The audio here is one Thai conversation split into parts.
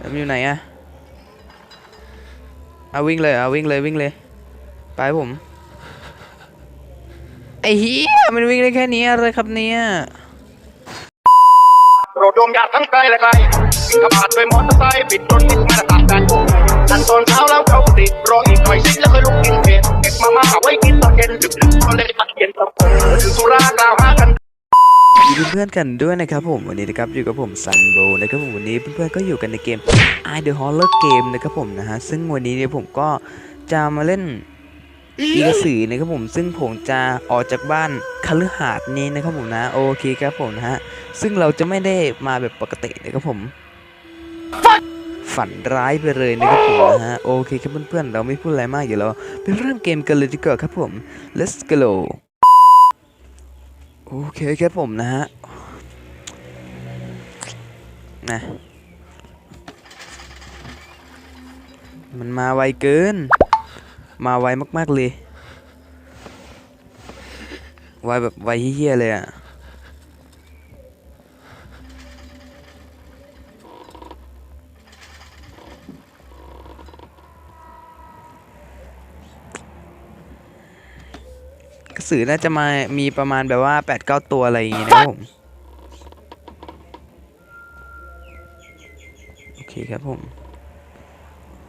มันอยู่ไหนอะเอาวิ่งเลยเอาวิ่งเลยวิ่งเลย ไปผมไอ้เหี้ยมันวิ่งได้แค่นี้อะไรครับเนี่ยโปรดดมยาทั้งไกลและไกลวิ่งขับผ่านด้วยมอเตอร์ไซค์ปิดรถนิดมาตรฐานการทันตอนเช้าแล้วเขาติดรออีกหน่อยสิแล้วค่อยลุกกินเผ็ดเก็บมาม่าเอาไว้กินตอนเย็นดึกๆตอนเล็กตัดเย็นตะโพดื่มสุรากล่าวหากัน เพื่อนๆกันด้วยนะครับผมวันนี้นะครับอยู่กับผมซันโบนะครับผมวันนี้เพื่อนๆก็อยู่กันในเกม I The Horror Game นะครับผมนะฮะซึ่งวันนี้เนี่ยผมก็จะมาเล่นอีกสือนะครับผมซึ่งผมจะออกจากบ้านคฤหาสน์นี้นะครับผมนะโอเคครับผมนะฮะซึ่งเราจะไม่ได้มาแบบปกตินะครับผมฝันร้ายไปเลยนะครับผมนะฮะโอเคครับเพื่อนๆเราไม่พูดอะไรมากเดี๋ยวเราไปเริ่มเกมกันเลยดีกว่าครับผม let's go โอเคครับผมนะฮะนะมันมาไวเกิน มาไวมาก ๆ เลย ไวแบบไวเฮี้ยๆเลยอะ กระสือน่าจะมามีประมาณแบบว่า8-9ตัวอะไรอย่างงี้นะครับผมโอเคครับผม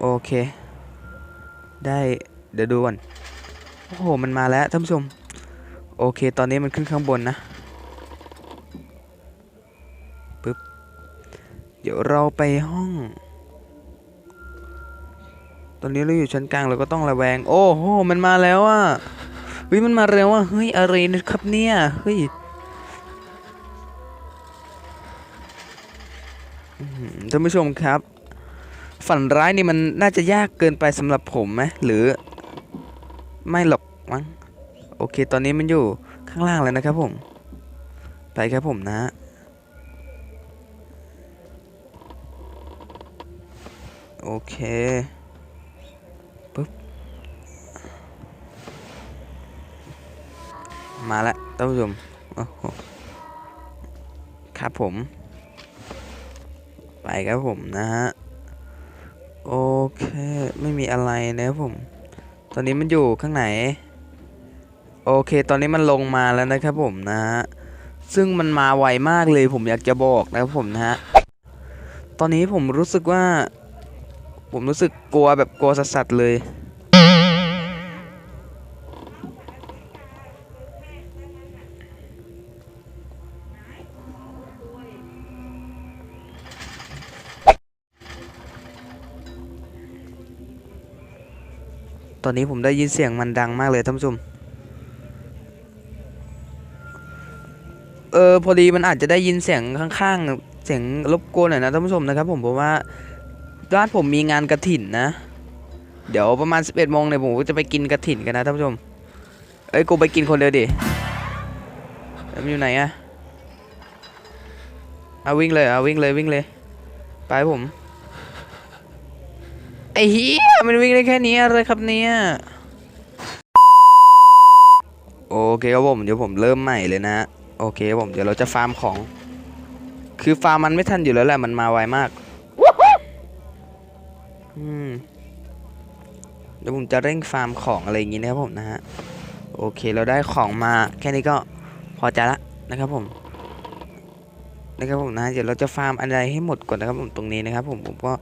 โอเค ได้เดี๋ยวดูก่อนโอ้โหมันมาแล้วท่านผู้ชม โอเค ตอนนี้มันขึ้นข้างบนนะปึ๊บเดี๋ยวเราไปห้องตอนนี้เราอยู่ชั้นกลางเราก็ต้องระแวง โอ้โห มันมาแล้วอะ เฮ้ยมันมาเร็วอะเฮ้ยอะไรนะครับเนี่ยเฮ้ยท่านผู้ชมครับ ฝันร้ายนี่มันน่าจะยากเกินไปสำหรับผมไหมหรือ ไม่หรอกมั้งโอเค ตอนนี้มันอยู่ข้างล่างแล้วนะครับผม ไปครับผมนะโอเคปึ๊บ มาแล้วท่านผู้ชมครับผม ไปครับผมนะฮะ โอเค ไม่มีอะไรนะครับผม ตอนนี้มันอยู่ข้างไหน โอเค ตอนนี้มันลงมาแล้วนะครับผมนะฮะ ซึ่งมันมาไวมากเลยผมอยากจะบอกนะครับผมนะฮะ ตอนนี้ผมรู้สึกว่า ผมรู้สึกกลัวแบบกลัวสัสๆเลย ตอนนี้ผมได้ยินเสียงมันดังมากเลยท่านผู้ชม เออพอดีมันอาจจะได้ยินเสียงข้างๆ เสียงรบกวนหน่อยนะท่านผู้ชมนะครับ ผมเพราะว่าบ้านผมมีงานกระถิ่นนะ เดี๋ยวประมาณ 11โมงเนี่ยผมก็จะไปกินกระถิ่นกันนะท่านผู้ชม เอ้ยกูไปกินคนเดียวดิมันอยู่ไหนอะเอาวิ่งเลยเอาวิ่งเลยวิ่งเลย ไปผม ไอ้เหี้ยมันวิ่งได้แค่นี้อะไรครับเนี่ยโอเคครับผมเดี๋ยวผมเริ่มใหม่เลยนะ โอเคครับผมเดี๋ยวเราจะฟาร์มของ คือฟาร์มมันไม่ทันอยู่แล้วแหละมันมาไวมากอืมเดี๋ยวผมจะเร่งฟาร์มของอะไรอย่างงี้นะครับผมนะฮะโอเคเราได้ของมาแค่นี้ก็พอใจละนะครับผมนะครับผมนะเดี๋ยวเราจะฟาร์มอะไรให้หมดก่อนนะครับผมตรงนี้นะครับผมผมก็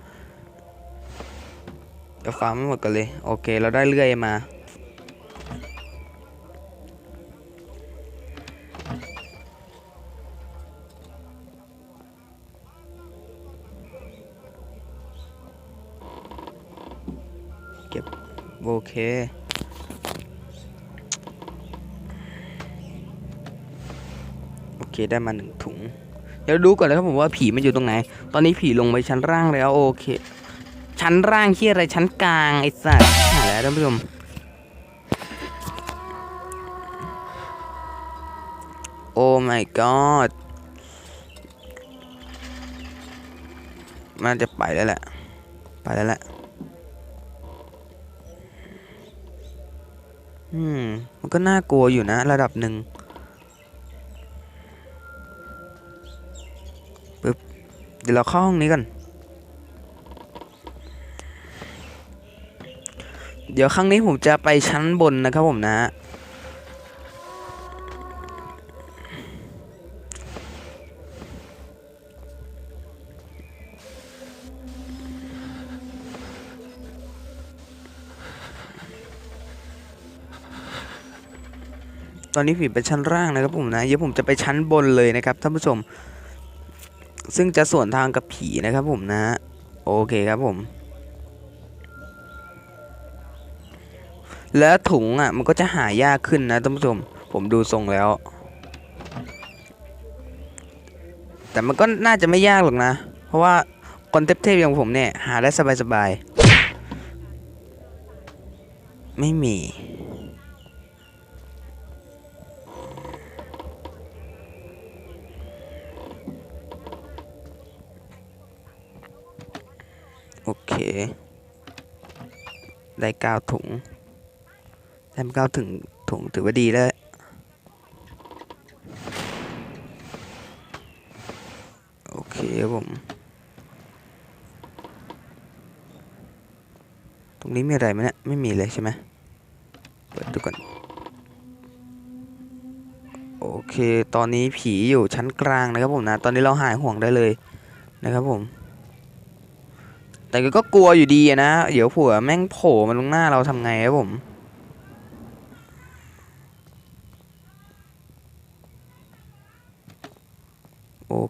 จะฟาร์มไม่หมดกันเลย โอเค เราได้เลื่อยมา เก็บ โอเคโอเคได้มาหนึ่งถุง เดี๋ยวดูก่อนนะครับผมว่าผีมันอยู่ตรงไหน ตอนนี้ผีลงไปชั้นล่างแล้วโอเค ชั้นล่างที่อะไรชั้นกลางไอ้สัสหาแล้วท่านผู้ชมโอ้ my god มันจะไปแล้วแหละ ไปแล้วแหละ อืม มันก็น่ากลัวอยู่นะ ระดับหนึ่งปึ๊บ เดี๋ยวเราเข้าห้องนี้ก่อน เดี๋ยวครั้งนี้ผมจะไปชั้นบนนะครับผมนะตอนนี้ผีไปชั้นล่างนะครับผมนะเดี๋ยวผมจะไปชั้นบนเลยนะครับท่านผู้ชม ซึ่งจะสวนทางกับผีนะครับผมนะ โอเคครับผม แล้วถุงอะมันก็จะหายากขึ้นนะท่านผู้ชม ผมดูทรงแล้ว แต่มันก็น่าจะไม่ยากหรอกนะ เพราะว่าคนเทพๆอย่างผมเนี่ย หาได้สบายๆ ไม่มี โอเค ได้เก้าถุง ได้เก้าถึงถุงถือว่าดีแล้วโอเคครับผม ตรงนี้มีอะไรไหมเนี่ยไม่มีเลยใช่ไหมเปิดดูก่อน โอเค ตอนนี้ผีอยู่ชั้นกลางนะครับผมนะ ตอนนี้เราหายห่วงได้เลยนะครับผม แต่ก็กลัวอยู่ดีนะ เดี๋ยวผัวแม่งโผล่มาตรงหน้าเราทำไงครับผม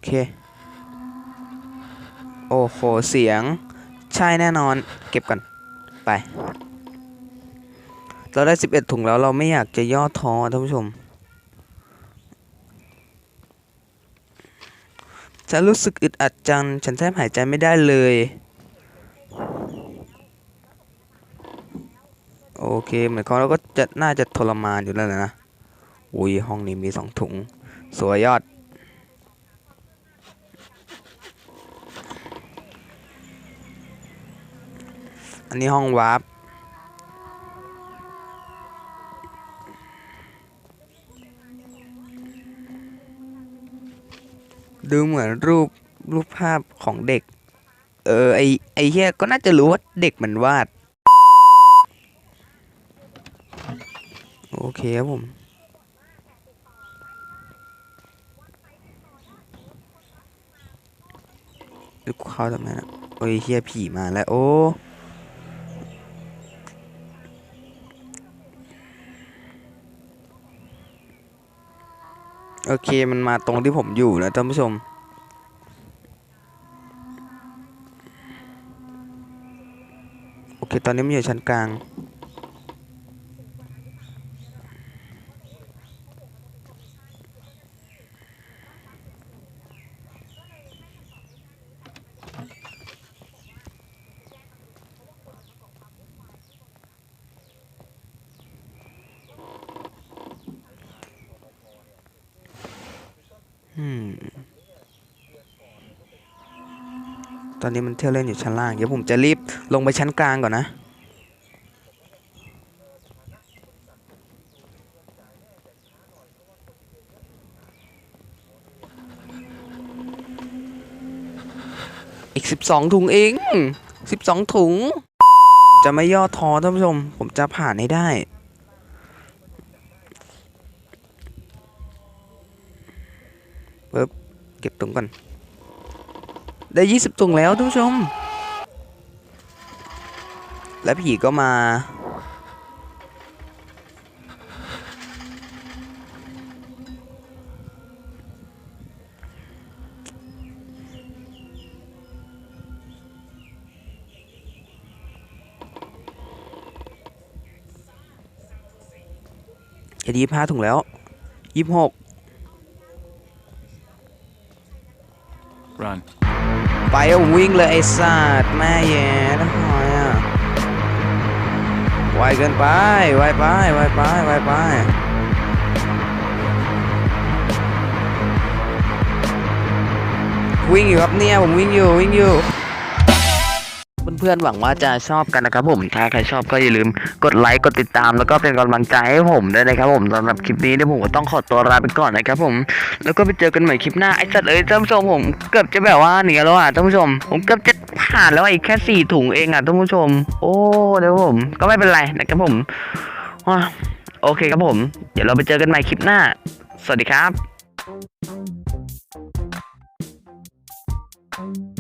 เค โอ้โห เสียง ใช่แน่นอน เก็บก่อน ไป เราได้ 11 ถุงแล้วเราไม่อยากจะย่อท้อท่านผู้ชม ฉันรู้สึกอึดอัดจัง ฉันแทบหายใจไม่ได้เลย โอเค เหมือนเขาเราก็จะน่าจะทรมานอยู่แล้วนะ อุ้ยห้องนี้มีสองถุง สวยยอด อันนี้ห้องวาร์ปดูเหมือนรูปรูปภาพของเด็ก เออ ไอไอเฮียก็น่าจะรู้ว่าเด็กมันวาด โอเคครับผมดูเขาทำไมนะโอ้ยเฮียผีมาแล้ว โอ้ อเคมันมาตรงที่ผมอยู่นะท่านผู้ชม โอเค ตอนนี้มันอยู่ชั้นกลาง ตอนนี้มันเที่ยวเล่นอยู่ชั้นล่าง เดี๋ยวผมจะรีบลงไปชั้นกลางก่อนนะอีกสิบสองถุงเองสิบสองถุง จะไม่ย่อท้อท่านผู้ชม ผมจะผ่านให้ได้ เก็บถุงก่อน ได้ยี่สิบถุงแล้วท่านผู้ชม และผีก็มา จะดีพาถุงแล้วยี่สิบหก อนไปเอาวิ่งเลยไอ้สัตว์แม่แย่ทำไมอะไวเกินไปไวไปไวไปไวไปวิ่งอยู่ครับเนี่ยผมวิ่งอยู่วิ่งอยู่ เพื่อนๆหวังว่าจะชอบกันนะครับผมถ้าใครชอบก็อย่าลืมกดไลค์กดติดตามแล้วก็เป็นกำลังใจให้ผมด้วยนะครับผมสำหรับคลิปนี้เนี่ยผมก็ต้องขอตัวลาไปก่อนนะครับผม แล้วก็ไปเจอกันใหม่คลิปหน้าไอ้สัตว์เอ้ยท่านผู้ชมผมเกือบจะแบบว่าเหนียแล้วอะท่านผู้ชม ผมเกือบจะผ่านแล้วอีกแค่สี่ถุงเองอะท่านผู้ชม โอ้เดี๋ยวผม ก็ไม่เป็นไรนะครับผมโอเคครับผม เดี๋ยวเราไปเจอกันใหม่คลิปหน้า สวัสดีครับ